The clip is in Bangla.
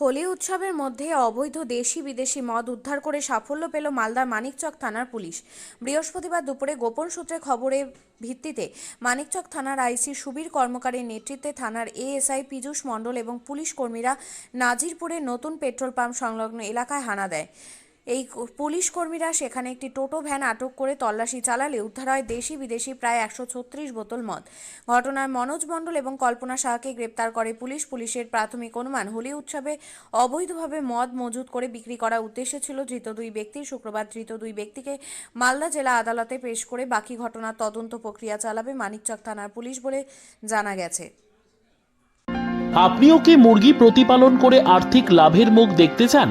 হোলি উৎসবের মধ্যে অবৈধ দেশি বিদেশি মদ উদ্ধার করে সাফল্য পেল মালদার মানিকচক থানার পুলিশ। বৃহস্পতিবার দুপুরে গোপন সূত্রে খবরের ভিত্তিতে মানিকচক থানার আইসি সুবীর কর্মকারের নেতৃত্বে থানার এএসআই পীযূষ মণ্ডল এবং পুলিশ কর্মীরা নাজিরপুরের নতুন পেট্রোল পাম্প সংলগ্ন এলাকায় হানা দেয়। এই পুলিশ কর্মীরা সেখানে একটি টোটো ভ্যান আটক করে তল্লাশি চালালে উদ্ধার হয় দেশি বিদেশি প্রায় একশো ছত্রিশ বোতল মদ। ঘটনায় মনোজ মণ্ডল এবং কল্পনা শাহকে গ্রেপ্তার করে পুলিশ। পুলিশের প্রাথমিক অনুমান, হোলি উৎসবে অবৈধভাবে মদ মজুত করে বিক্রি করার উদ্দেশ্যে ছিল ধৃত দুই ব্যক্তি। শুক্রবার ধৃত দুই ব্যক্তিকে মালদা জেলা আদালতে পেশ করে বাকি ঘটনার তদন্ত প্রক্রিয়া চালাবে মানিকচক থানার পুলিশ বলে জানা গেছে। আপনিও কি মুরগি প্রতিপালন করে আর্থিক লাভের মুখ দেখতে চান?